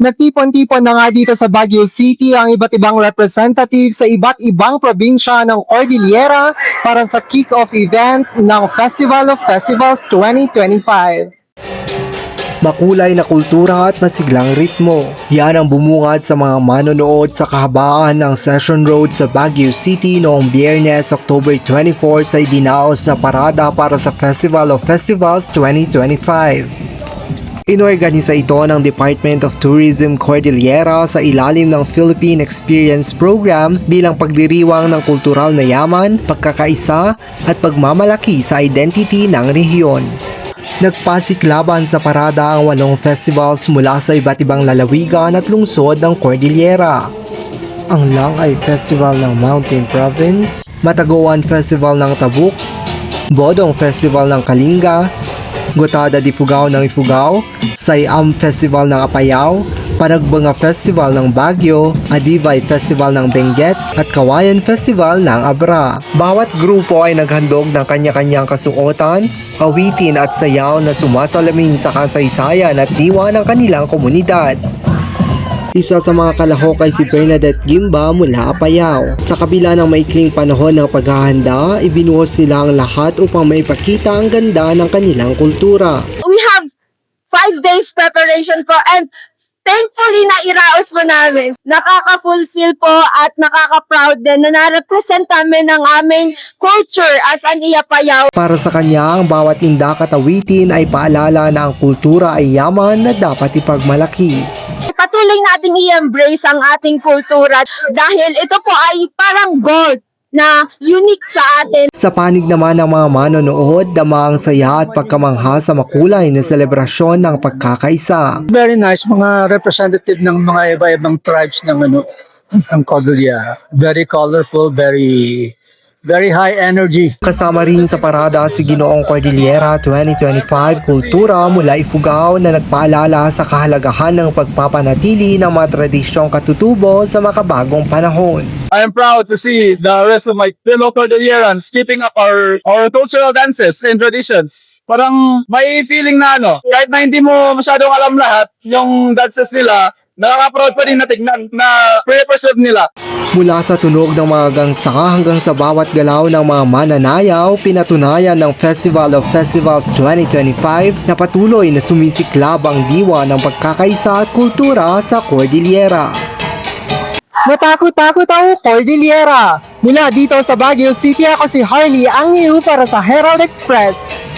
Nagtipon-tipon na nga dito sa Baguio City ang iba't ibang representative sa iba't ibang probinsya ng Cordillera para sa kick-off event ng Festival of Festivals 2025. Makulay na kultura at masiglang ritmo. Yan ang bumungad sa mga manonood sa kahabaan ng Session Road sa Baguio City noong Biyernes, October 24 sa idinaos na parada para sa Festival of Festivals 2025. Inorganisa ito ng Department of Tourism Cordillera sa ilalim ng Philippine Experience Program bilang pagdiriwang ng kultural na yaman, pagkakaisa at pagmamalaki sa identity ng rehiyon. Nagpasiklaban sa parada ang walong festivals mula sa iba't ibang lalawigan at lungsod ng Cordillera. Ang Langay Festival ng Mountain Province, Mataguan Festival ng Tabuk, Bodong Festival ng Kalinga, Gotada di Fugao ng Ifugao, Sayam Festival ng Apayao, Panagbanga Festival ng Baguio, Adibay Festival ng Benguet, at Kawayan Festival ng Abra. Bawat grupo ay naghandog ng kanya-kanyang kasuotan, awitin at sayaw na sumasalamin sa kasaysayan at diwa ng kanilang komunidad. Isa sa mga kalahok ay si Bernadette Gimba mula Apayao. Sa kabila ng maikling panahon ng paghahanda, ibinuhos nila ang lahat upang maipakita ang ganda ng kanilang kultura. we have five days preparation po and thankfully nairaos po namin. Nakaka-fulfill po at nakaka-proud din na na-represent namin ang aming culture as an Iyapayaw. Para sa kanya, ang bawat indak at awitin ay paalala na ang kultura ay yaman na dapat ipagmalaki. Patuloy natin i-embrace ang ating kultura dahil ito po ay parang gold na unique sa atin. Sa panig naman ng mga manonood, dama ang saya at pagkamangha sa makulay na selebrasyon ng pagkakaisa. Very nice mga representative ng mga iba-ibang tribes ng ano ng Cordillera. Very colorful, very very high energy. Kasama rin sa parada si Ginoong Cordillera 2025 Kultura mula Ifugao na nagpaalala sa kahalagahan ng pagpapanatili ng mga tradisyong katutubo sa makabagong panahon. I am proud to see the rest of my fellow Cordillerans keeping up our our cultural dances and traditions. Parang may feeling na ano, kahit na hindi mo masyadong alam lahat, yung dances nila, nakaka-proud pa rin na tignan na pre-preserve nila. Mula sa tunog ng mga gangsa hanggang sa bawat galaw ng mga mananayaw, pinatunayan ng Festival of Festivals 2025 na patuloy na sumisiklab ang diwa ng pagkakaisa at kultura sa Cordillera. Matakot-takot ang Cordillera! Mula dito sa Baguio City ako si Harley ang para sa Herald Express.